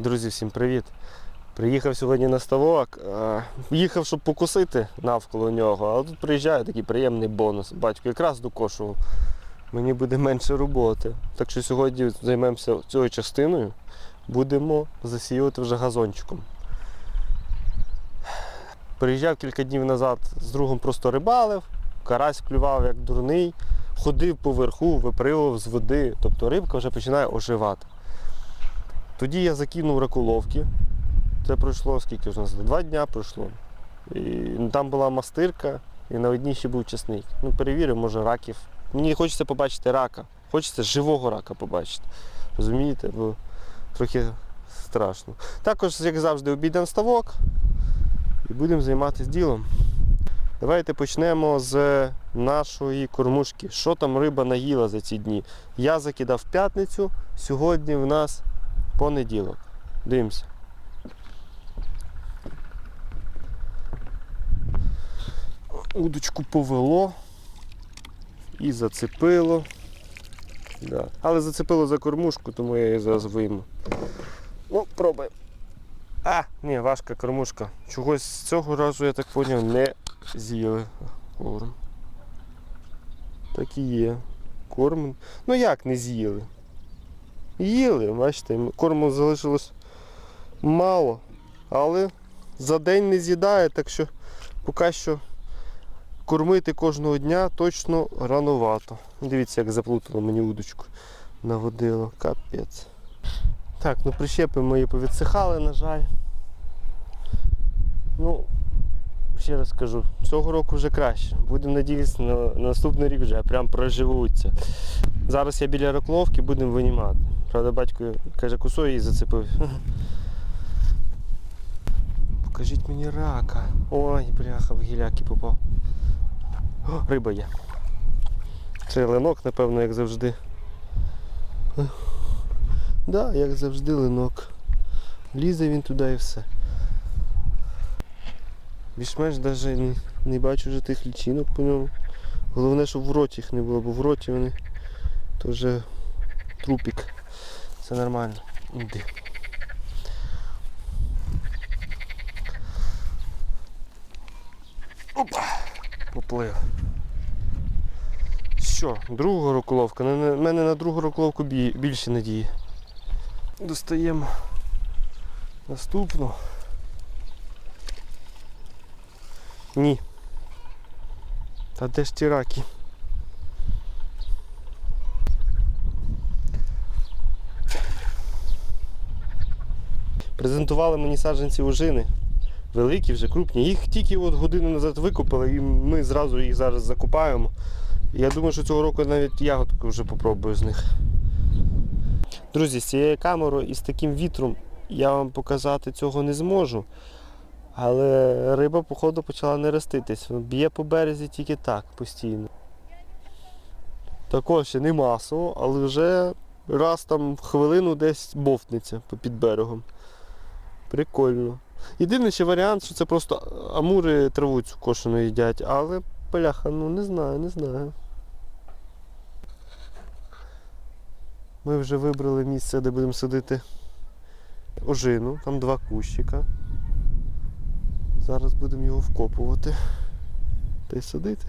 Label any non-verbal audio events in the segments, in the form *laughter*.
Друзі, всім привіт! Приїхав сьогодні на ставок. е, Їхав, щоб покусити навколо нього, а тут приїжджає такий приємний бонус. Батько якраз докошував. Мені буде менше роботи. Так що сьогодні займемося цією частиною. Будемо засіювати вже газончиком. Приїжджав кілька днів назад з другом просто рибалив, карась клював як дурний, ходив поверху, випривав з води, тобто рибка вже починає оживати. Тоді я закинув ракуловки. Це пройшло скільки нас? Два дня пройшло. І ну, там була мастирка, і на одній ще був чесник. Ну, перевірив, може, раків. Мені хочеться побачити рака. Хочеться живого рака побачити. Розумієте? Бо трохи страшно. Також, як завжди, обійдемо ставок і будемо займатися ділом. Давайте почнемо з нашої кормушки. Що там риба наїла за ці дні? Я закидав п'ятницю, сьогодні в нас понеділок. Дивимося. Удочку повело і зацепило. Да. Але зацепило за кормушку, тому я її зараз вийму. Ну, пробуємо. А, ні, важка кормушка. Чогось з цього разу, я так зрозумів, не з'їли корм. Так і є. Корм. Ну як не з'їли? Їли, бачите, корму залишилось мало, але за день не з'їдає, так що поки що кормити кожного дня точно рановато. Дивіться, як заплутало мені удочку. Наводило, капець. Так, ну прищепи мої повідсихали, на жаль. Ну, ще раз кажу, цього року вже краще. Будемо надіятися на, на наступний рік вже прям проживуться. Зараз я біля рокловки будемо винімати. Правда, батько каже, кусою її зацепив. *laughs* Покажіть мені рака. Ой, бляха, в гіляки попав. О, риба є. Це линок, напевно, як завжди. Так, да, як завжди линок. Лізе він туди і все. Більш-менш навіть не, бачу вже тих лічинок по ньому. Головне, щоб в роті їх не було, бо в роті вони то вже трупік. Це нормально. Іди. Опа! Поплив. Що, друга роколовка. У мене на другу роколовку більше надії. Достаємо наступну. Ні. Та де ж ті раки? Презентували мені саджанці ожини. Великі вже крупні. Їх тільки от годину назад викопали і ми зразу їх зараз закупаємо. Я думаю, що цього року навіть ягодку вже попробую з них. Друзі, з цією камерою і з таким вітром я вам показати цього не зможу. Але риба, походу, почала не роститись. Б'є по березі тільки так постійно. Також ще не масово, але вже раз там в хвилину десь бовтнеться під берегом. Прикольно. Єдиний ще варіант, що це просто амури траву цю кошену їдять, але бляха, ну не знаю, не знаю. Ми вже вибрали місце, де будемо садити ожину, там два кущика. Зараз будемо його вкопувати та й садити.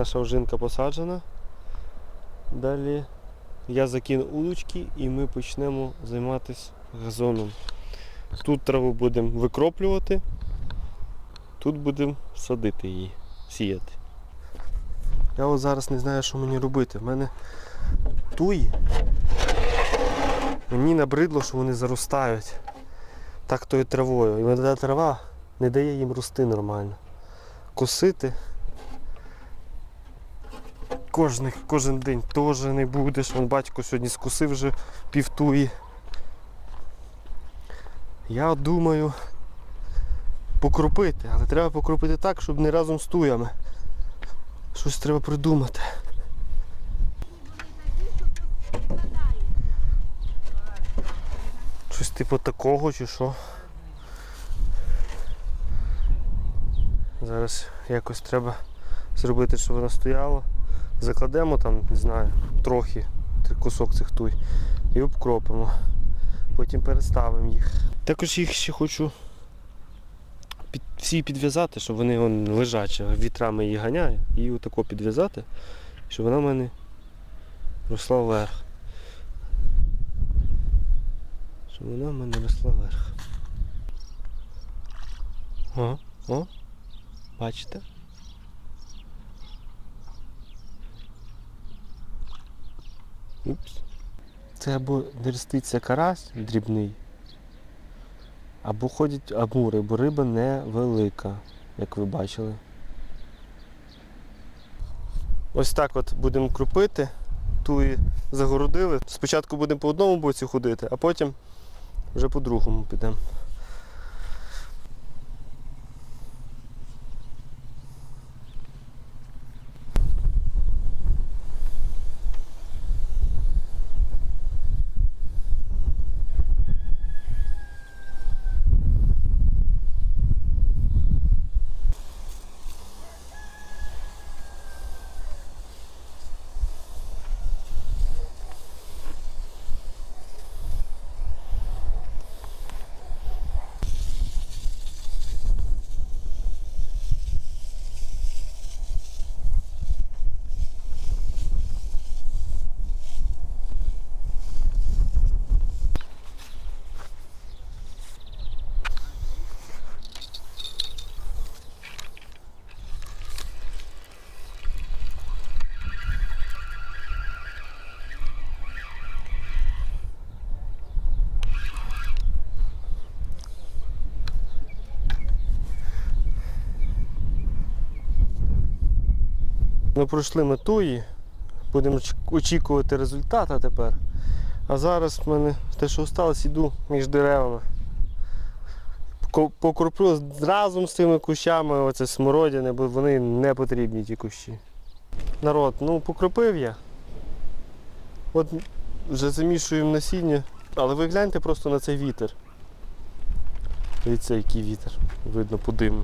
Наша ожинка посаджена. Далі я закину удочки і ми почнемо займатися газоном. Тут траву будемо викроплювати, тут будемо садити її, сіяти. Я от зараз не знаю, що мені робити. В мене туї. Мені набридло, що вони заростають так тою травою. І вода трава не дає їм рости нормально. Косити кожен, кожен день теж не будеш. Вон батько сьогодні скусив вже півтуї. Я думаю, покропити, але треба покропити так, щоб не разом з туями. Щось треба придумати. Щось типу такого чи що. Зараз якось треба зробити, щоб воно стояло. Закладемо там, не знаю, трохи кусок цих туй і обкропимо. Потім переставимо їх. Також їх ще хочу під, всі підв'язати, щоб вони вон, лежачі, вітрами її ганяє, і отако підв'язати, щоб вона в мене росла вверх. Щоб вона в мене росла вверх. О, о, бачите? Упс. Це або нереститься карась дрібний, або ходять амури, бо риба невелика, як ви бачили. Ось так от будемо крупити, туї загородили. Спочатку будемо по одному боці ходити, а потім вже по другому підемо. Ми пройшли метуї, будемо очікувати результата тепер. А зараз в мене те, що залишилось, іду між деревами. Покроплю разом з цими кущами оце смородини, бо вони не потрібні ті кущі. Народ, ну покропив я. От вже замішуємо насіння. Але ви гляньте просто на цей вітер. Дивіться, який вітер. Видно по диму.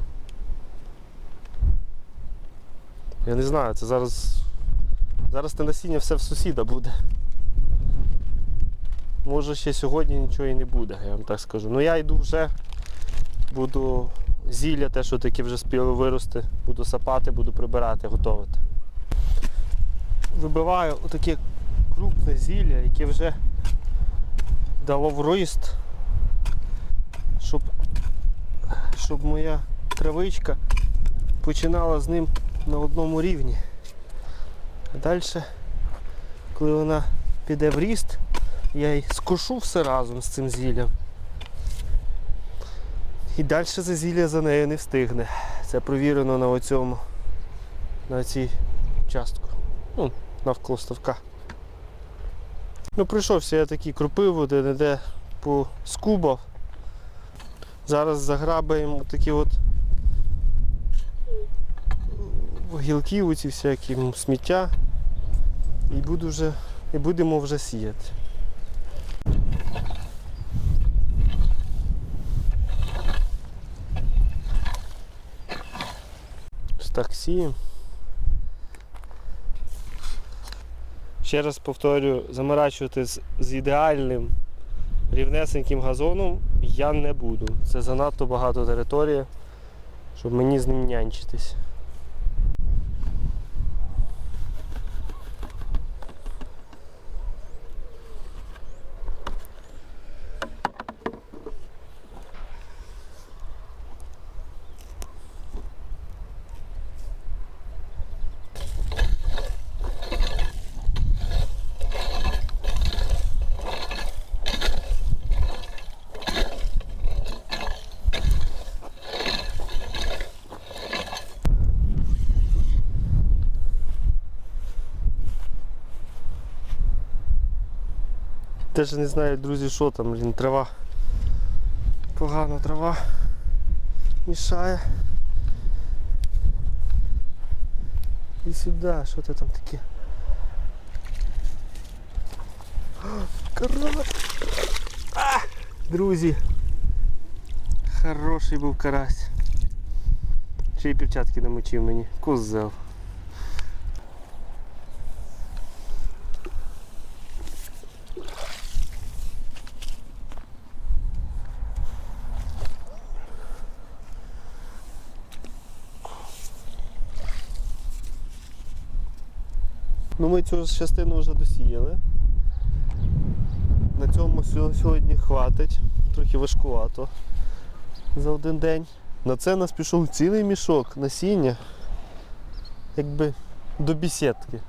Я не знаю, це зараз. Зараз те насіння все в сусіда буде. Може ще сьогодні нічого і не буде, я вам так скажу. Ну я йду вже, буду зілля, те, що таке вже спіло вирости, буду сапати, буду прибирати, готувати. Вибиваю отаке крупне зілля, яке вже дало врист, щоб, щоб моя травичка починала з ним на одному рівні. Далі, коли вона піде в ріст, я й скошу все разом з цим зіллям. І далі це зілля за нею не встигне. Це провірено на оцьому, на цій частку. Ну, навколо ставка. Ну, прийшовся я такий кропиву, де не де поскубав. Зараз заграбаємо такі от гілки, оці всякі сміття. І буду вже, і будемо вже сіяти. Ось так сіємо. Ще раз повторюю, заморачувати з, з ідеальним рівнесеньким газоном я не буду. Це занадто багато території, щоб мені з ним нянчитись. Теж не знаю, друзі, що там, блін, трава. Погана трава. мішає. І сюди, що ти там таке? Карась! А! Друзі! Хороший був карась. Ще й перчатки намочив мені. Козел. Ну ми цю частину вже досіяли. На цьому сьогодні хватить. Трохи важкувато за один день. На це нас пішов цілий мішок насіння, якби до бісідки.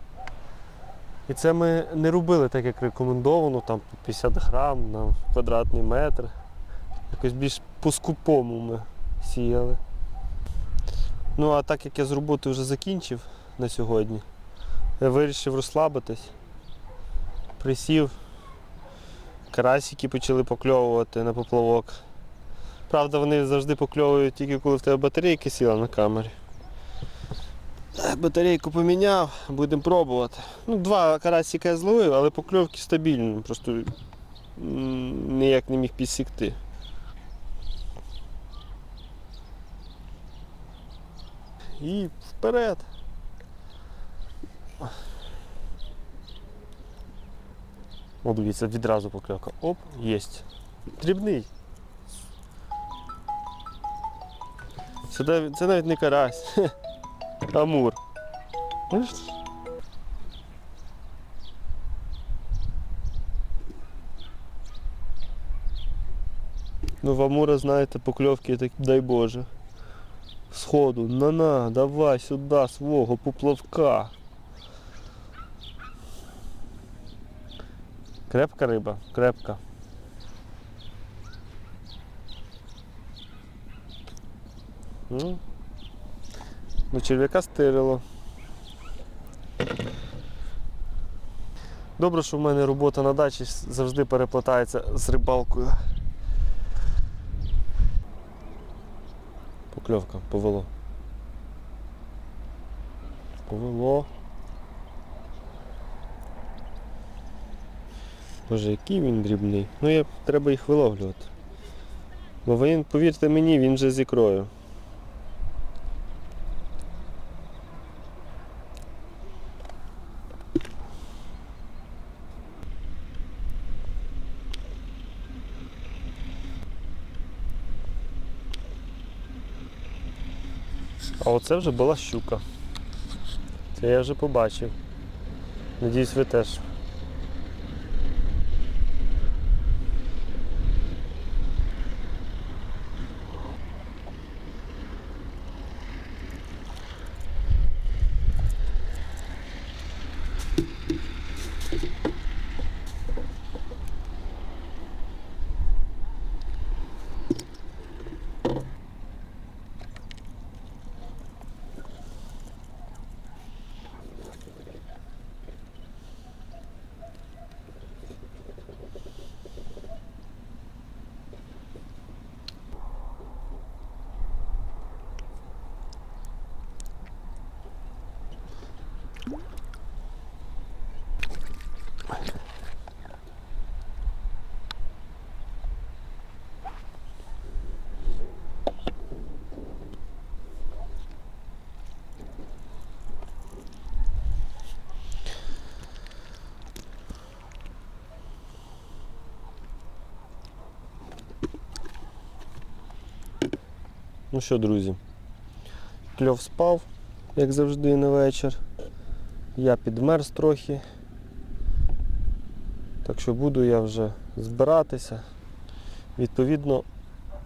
І це ми не робили так, як рекомендовано, там по 50 грам на квадратний метр. Якось більш по-скупому ми сіяли. Ну а так як я з роботи вже закінчив на сьогодні, я вирішив розслабитись. Присів. Карасики почали покльовувати на поплавок. Правда, вони завжди покльовують тільки коли в тебе батарейка сіла на камері. Е, Батарейку поміняв, будемо пробувати. Ну, два карасика я зловив, але покльовки стабільні, просто ніяк не міг підсікти. І вперед. О, дивіться, відразу покльовка. Оп, єсть. Дрібний. Сюди, це навіть не карась. *laughs* Амур. Ну, в Амура, знаєте, покльовки, так дай Боже. Сходу, на-на, давай сюди свого поплавка. Крепка риба, крепка. Ну, черв'яка стирило. Добре, що в мене робота на дачі завжди переплетається з рибалкою. Покльовка, повело. Повело. Боже, який він дрібний. Ну я треба їх виловлювати. Бо він, повірте мені, він вже з ікрою. А оце вже була щука. Це я вже побачив. Надіюсь, ви теж. Ну що, друзі, кльов спав, як завжди, на вечір. Я підмерз трохи. Так що буду я вже збиратися. Відповідно,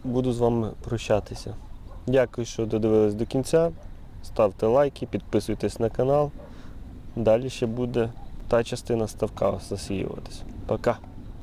буду з вами прощатися. Дякую, що додивились до кінця. Ставте лайки, підписуйтесь на канал. Далі ще буде та частина ставка засіюватися. Пока!